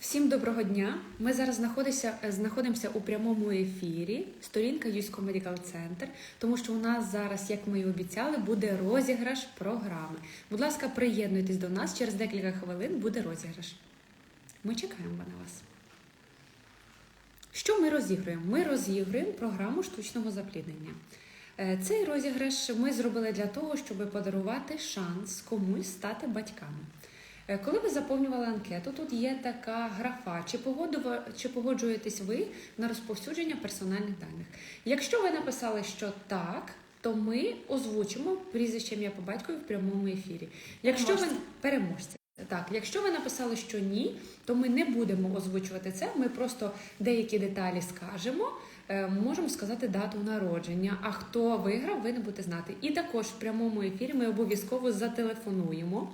Всім доброго дня. Ми зараз знаходимося, знаходимося у прямому ефірі. Сторінка Юсько Медикал Центр, тому що у нас зараз, як ми і обіцяли, буде розіграш програми. Будь ласка, приєднуйтесь до нас. Через декілька хвилин буде розіграш. Ми чекаємо на вас. Що ми розігруємо? Ми розігруємо програму штучного запліднення. Е, Цей розіграш ми зробили для того, щоб подарувати шанс комусь стати батьками. Е, Коли ви заповнювали анкету, тут є така графа, чи, чи погоджуєтесь ви на розповсюдження персональних даних. Якщо ви написали, що так, то ми озвучимо прізвище ім'я по батькові в прямому ефірі. Якщо ви Переможця. переможця. Так, якщо ви написали, що ні, то ми не будемо озвучувати це. Ми просто деякі деталі скажемо. Е, Можемо сказати дату народження. А хто виграв, ви не будете знати. І також в прямому ефірі ми обов'язково зателефонуємо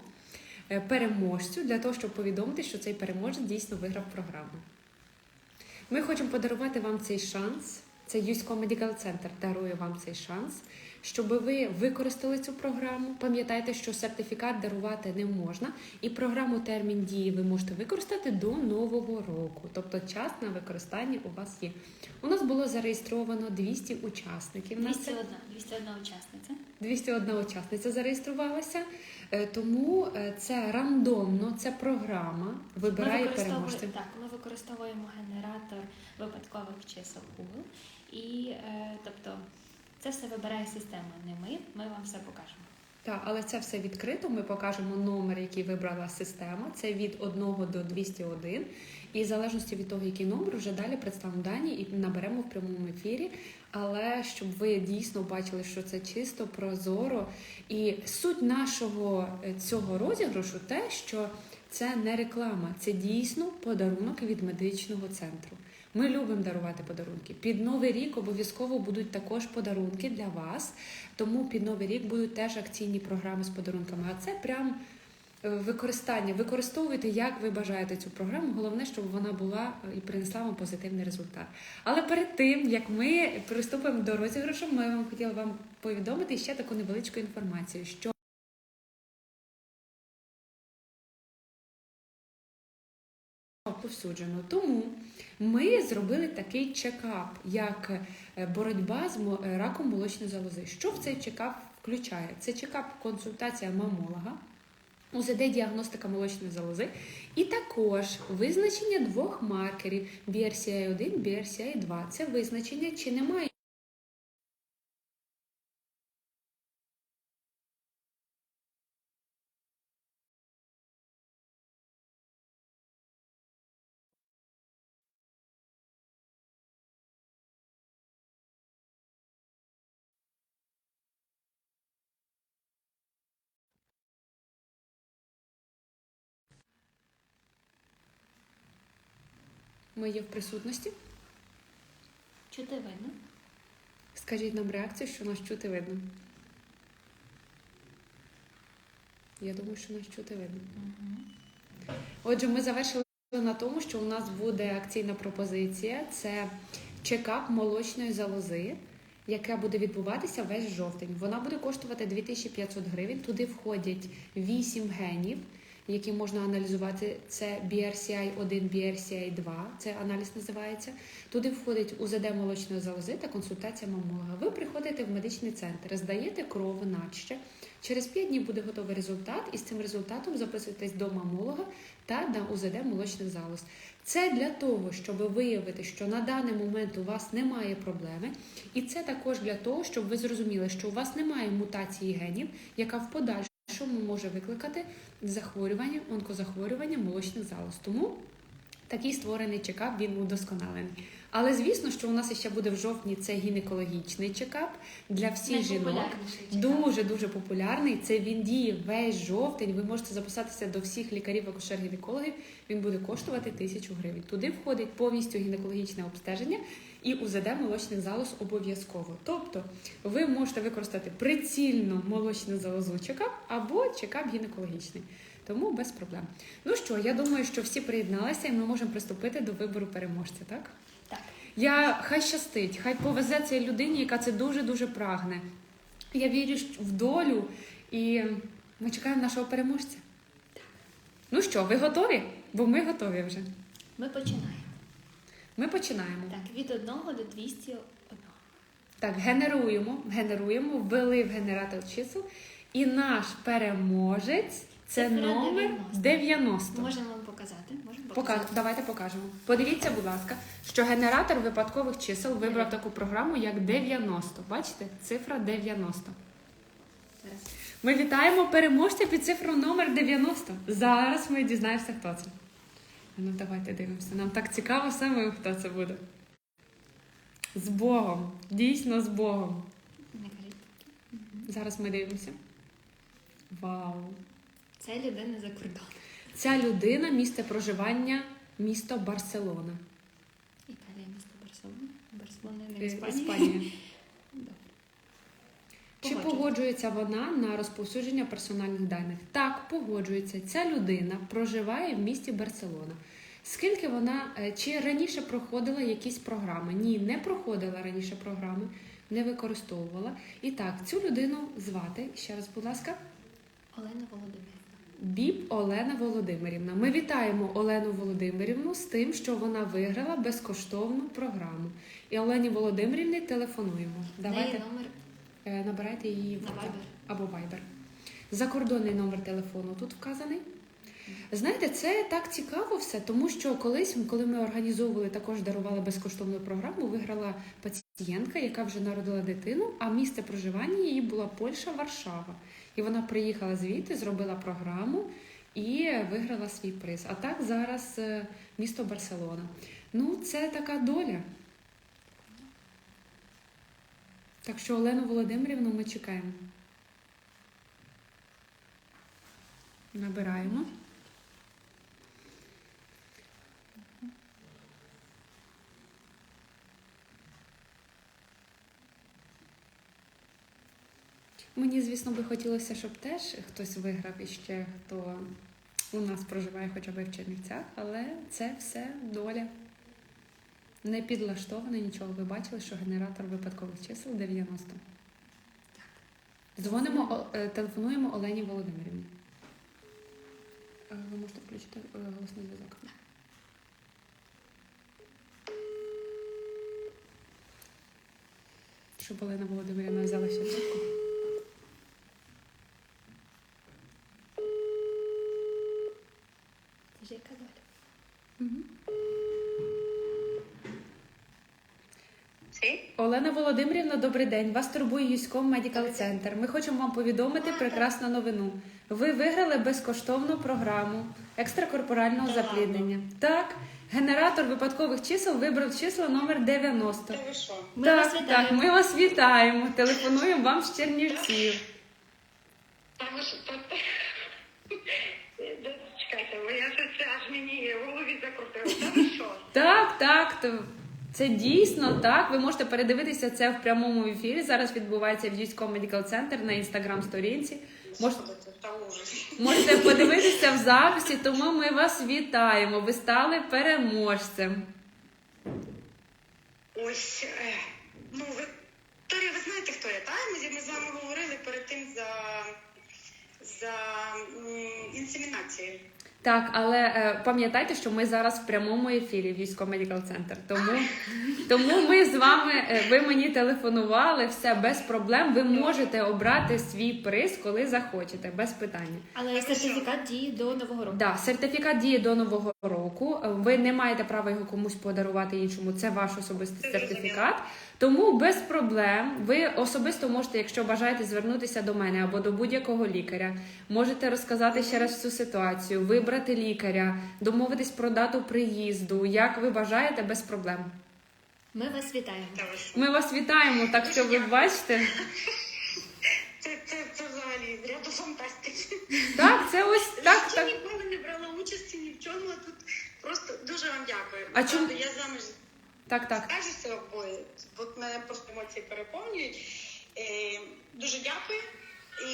переможцю для того, щоб повідомити, що цей переможець дійсно виграв програму. Ми хочемо подарувати вам цей шанс. Це Юсько Medical Center дарує вам цей шанс, щоб ви використали цю програму. Пам'ятайте, що сертифікат дарувати не можна, і програму термін дії ви можете використати до нового року. Тобто час на використання у вас є. У нас було зареєстровано 200 учасників. Нас це 201, 201 учасниця. 201 учасниця зареєструвалася, Е, тому е, це рандомно, це програма вибирає переможців. Так, ми використовуємо генератор випадкових чисел Google. І е, тобто це все вибирає система, не ми. Ми вам все покажемо. Так, але це все відкрито. Ми покажемо номер, який вибрала система. Це від 1 до 201. І в залежності від того, який номер, вже далі представимо дані і наберемо в прямому ефірі. Але щоб ви дійсно бачили, що це чисто, прозоро. І суть нашого е, цього розіграшу те, що це не реклама, це дійсно подарунок від медичного центру. Ми любимо дарувати подарунки. Під новий рік обов'язково будуть також подарунки для вас. Тому під новий рік будуть теж акційні програми з подарунками. А це прям е, використання. Використовуйте, як ви бажаєте цю програму. Головне, щоб вона була е, і принесла вам позитивний результат. Але перед тим як ми приступимо до розіграшу, ми вам хотіли вам повідомити ще таку невеличку інформацію, що повсюджено. Тому ми зробили такий чекап, як е, боротьба з е, раком молочної залози. Що в цей чекап включає? Це чекап консультація мамолога. УЗД-діагностика молочної залози, і також визначення двох маркерів BRCA1, BRCA2. Це визначення, чи немає ми є в присутності. Чути видно? Скажіть нам реакцію, що нас чути видно. Я думаю, що нас чути видно. Отже, ми завершили на тому, що у нас буде акційна пропозиція. Це чекап молочної залози, яка буде відбуватися весь жовтень. Вона буде коштувати 2500 гривень. Туди входять 8 генів, які можна аналізувати. Це BRCI1, BRCI2, це аналіз називається. Туди входить УЗД молочної залози та консультація мамолога. Ви приходите в медичний центр, здаєте кров наче. Через 5 днів буде готовий результат, і з цим результатом записуєтесь до мамолога та на УЗД молочних залоз. Це для того, щоб виявити, що на даний момент у вас немає проблеми, і це також для того, щоб ви зрозуміли, що у вас немає мутації генів, яка в подальшому може викликати захворювання, онкозахворювання молочних залоз. Тому такий створений чекап він удосконалений. Але звісно, що у нас ще буде в жовтні це гінекологічний чекап для всіх жінок. Дуже дуже популярний. Це він діє весь жовтень. Ви можете записатися до всіх лікарів акушер гінекологів Він буде коштувати тисячу гривень. Туди входить повністю гінекологічне обстеження і УЗД молочних залоз обов'язково. Тобто ви можете використати прицільно молочну залозу чекап або чекап гінекологічний. Тому без проблем. Ну що, я думаю, що всі приєдналися, і ми можемо приступити до вибору переможця, так? Так. Я хай щастить, хай повезе цій людині, яка це дуже дуже прагне. Я вірю в долю і ми чекаємо нашого переможця. Ну що, ви готові? Бо ми готові вже. Ми починаємо. Ми починаємо. Так, від 1 до 201. Так, генеруємо, генеруємо, ввели в генератор чисел. І наш переможець це Цифра номер 90. 90. Можемо вам показати? Можемо показати. Давайте покажемо. Подивіться, будь ласка, що генератор випадкових чисел вибрав таку програму як 90. Бачите? Цифра 90. Зараз. Ми вітаємо переможця під цифрою номер 90. Зараз ми дізнаємося, хто це. Ну, давайте дивимося. Нам так цікаво саме, хто це буде. З Богом. Дійсно з Богом. Зараз ми дивимося. Вау! Це людина за кордоном. Ця людина місце проживання місто Барселона. Італія, місто Барселона. Барселона не Е, Іспанія. Іспанія. Чи погоджується вона на розповсюдження персональних даних? Так, погоджується. Ця людина проживає в місті Барселона. Скільки вона е, чи раніше проходила якісь програми? Ні, не проходила раніше програми, не використовувала. І так, цю людину звати ще раз, будь ласка, Олена Володимирівна. Біб Олена Володимирівна. Ми вітаємо Олену Володимирівну з тим, що вона виграла безкоштовну програму. І Олені Володимирівні телефонуємо. В неї номер набирайте її в WhatsApp Viber. або Viber. Закордонний номер телефону тут вказаний. Знаєте, це так цікаво все, тому що колись, коли ми організовували, також дарували безкоштовну програму, виграла пацієнтка, яка вже народила дитину, а місце проживання її була Польща, Варшава. І вона приїхала звідти, зробила програму і виграла свій приз. А так зараз е, місто Барселона. Ну, це така доля. Так що Олену Володимирівну ми чекаємо. Набираємо. Мені, звісно, би хотілося, щоб теж хтось виграв і ще хто у нас проживає хоча б в Чернівцях, але це все доля. Не підлаштоване нічого. Ви бачили, що генератор випадкових чисел 90. Дзвонимо, е, телефонуємо Олені Володимирівні. Е, Ви можете включити е, голосний зв'язок. Щоб Олена Володимирівна взяла ще трубку. Це ж яка доля? Мгм. Олена Володимирівна, добрий день. Вас турбує Юськом Медікал Центр. Ми хочемо вам повідомити прекрасну новину. Ви виграли безкоштовну програму екстракорпорального запліднення. Так, генератор випадкових чисел вибрав число номер 90. Та ви що? Ми так, вас так, вітаємо. ми вас вітаємо. Телефонуємо вам з Чернівців. Та ви що? Та- та- Де- Чекайте, ви я аж мені в голові закрутило. Та ви що? Так, так, то це дійсно так. Ви можете передивитися це в прямому ефірі. Зараз відбувається в Юськом Медикал Центр на інстаграм-сторінці. Мож- Господи, Та ужас. Можете подивитися в записі, тому ми вас вітаємо. Ви стали переможцем. Ось, е, ну ви, Торі, ви знаєте, хто я, так? Ми, з- вами говорили перед тим за, за інсемінацією. Так, але е, пам'ятайте, що ми зараз в прямому ефірі Військо Медикал Центр. Тому, тому ми з вами, е, ви мені телефонували, все без проблем. Ви можете обрати свій приз, коли захочете, без питання. Але сертифікат діє до нового року. Да, сертифікат діє до нового року. Ви не маєте права його комусь подарувати іншому. Це ваш особистий сертифікат. Тому без проблем ви особисто можете, якщо бажаєте, звернутися до мене або до будь-якого лікаря. Можете розказати ще раз всю ситуацію, вибрати лікаря, домовитись про дату приїзду. Як ви бажаєте, без проблем. Ми вас вітаємо. Ми вас вітаємо. Так що ви бачите, Це, це, це взагалі ряду фантастики. так це ось так. Я так. ніколи не брала участі чому. Тут просто дуже вам дякую. А чому- Я з вами Так, так. скажуся, бо от мене просто емоції переповнюють. Е, дуже дякую. І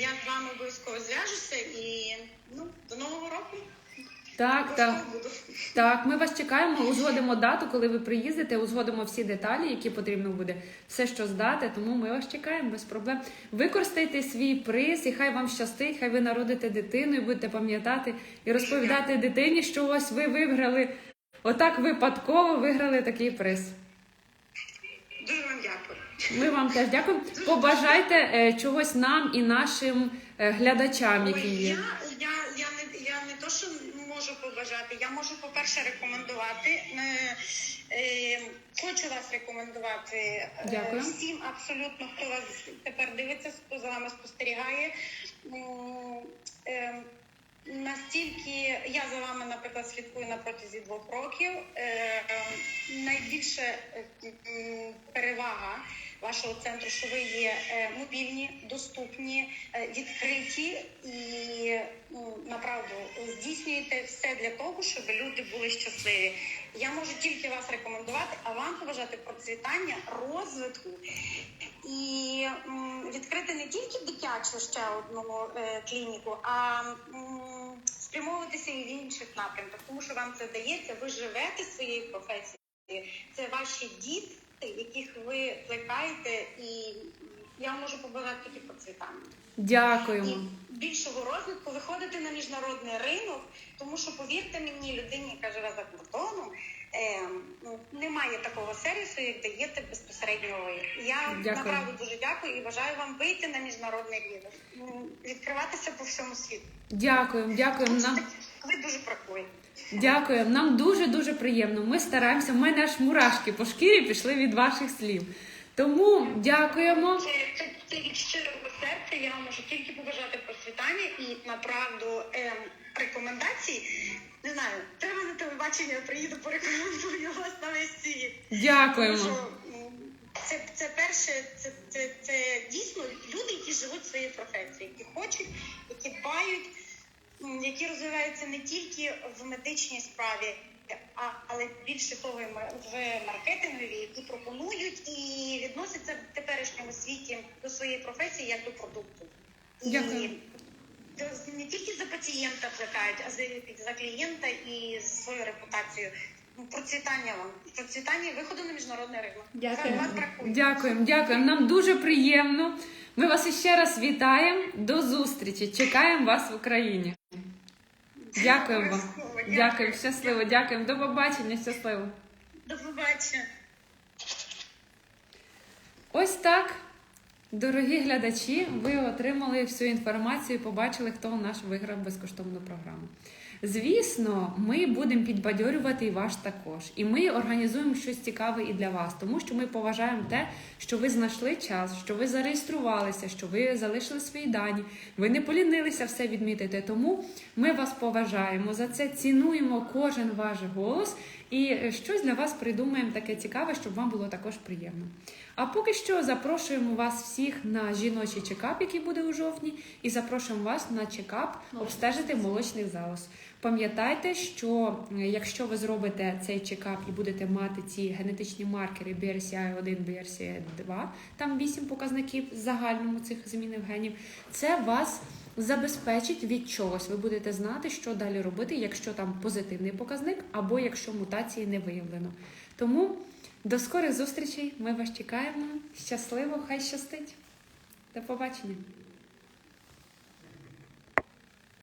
я з вами обов'язково зв'яжуся і ну, до нового року. Так, так. Так, ми вас чекаємо, узгодимо дату, коли ви приїздите, узгодимо всі деталі, які потрібно буде, все, що здати. Тому ми вас чекаємо без проблем. Використайте свій приз, і хай вам щастить, хай ви народите дитину і будете пам'ятати і розповідати дитині, що ось ви виграли отак випадково виграли такий приз. Дуже вам дякую. Ми вам теж дякуємо. Побажайте е, чогось нам і нашим е, глядачам, які є. я, я, я, не, я не то, що побажати, я можу, по-перше, рекомендувати. Е, е, хочу вас рекомендувати е, Дякую. всім, абсолютно, хто вас тепер дивиться, хто за вами спостерігає. Настільки я за вами, наприклад, слідкую на протязі двох років. Найбільше е, перевага вашого центру, що ви є мобільні, доступні, відкриті і направду здійснюєте все для того, щоб люди були щасливі. Я можу тільки вас рекомендувати, а вам побажати процвітання, розвитку і відкрити не тільки дитячу ще одну е, клініку, а спрямовуватися і в інших напрямках, тому що вам це дається, ви живете своєю професією. Це ваші діти, яких ви плекаєте, і я можу побажати тільки процвітання. Дякуємо. Більшого розвитку виходити на міжнародний ринок, тому що повірте мені, людині, яка живе за кордоном, е, ну, немає такого сервісу, як даєте безпосередньо ви. Я Дякую. направду дуже дякую і бажаю вам вийти на міжнародний рівень, відкриватися по всьому світу. Дякуємо, дякуємо нам. Ви дуже бракує. Дякуємо. Нам дуже дуже приємно. Ми стараємося. У мене аж мурашки по шкірі пішли від ваших слів. Тому дякуємо. Від щирого серця. Я вам можу тільки побажати процвітання і направду ем, рекомендацій. Не знаю, треба на телебачення, я приїду порекомендую вас на весь світ. Тому Дякуємо. що м, це, це перше, це, це, це дійсно люди, які живуть своєю професією, які хочуть, які дбають, які розвиваються не тільки в медичній справі, а, але більше того, в маркетингові, які пропонують і відносяться в теперішньому світі до своєї професії як до продукту. І Дякую. то не тільки за пацієнта плекають, а за, за клієнта і за свою репутацію. Ну, Процвітання вам, процвітання і виходу на міжнародний ринок. Дякую. Вас бракує. Дякуємо, дякуємо. Нам дуже приємно. Ми вас іще раз вітаємо. До зустрічі. Чекаємо вас в Україні. Дякуємо вам. Дякуємо, щасливо, дякуємо. До побачення, щасливо. До побачення. Ось так, дорогі глядачі, ви отримали всю інформацію, побачили, хто у нас виграв безкоштовну програму. Звісно, ми будемо підбадьорювати і вас також. І ми організуємо щось цікаве і для вас, тому що ми поважаємо те, що ви знайшли час, що ви зареєструвалися, що ви залишили свої дані, ви не полінилися все відмітити. Тому ми вас поважаємо за це, цінуємо кожен ваш голос і щось для вас придумаємо таке цікаве, щоб вам було також приємно. А поки що запрошуємо вас всіх на жіночий чекап, який буде у жовтні, і запрошуємо вас на чекап обстежити молочний залоз. Пам'ятайте, що е, якщо ви зробите цей чекап і будете мати ці генетичні маркери BRCA1, BRCA2, там 8 показників загальному цих змінів генів, це вас забезпечить від чогось. Ви будете знати, що далі робити, якщо там позитивний показник, або якщо мутації не виявлено. Тому до скорих зустрічей. Ми вас чекаємо. Щасливо, хай щастить. До побачення.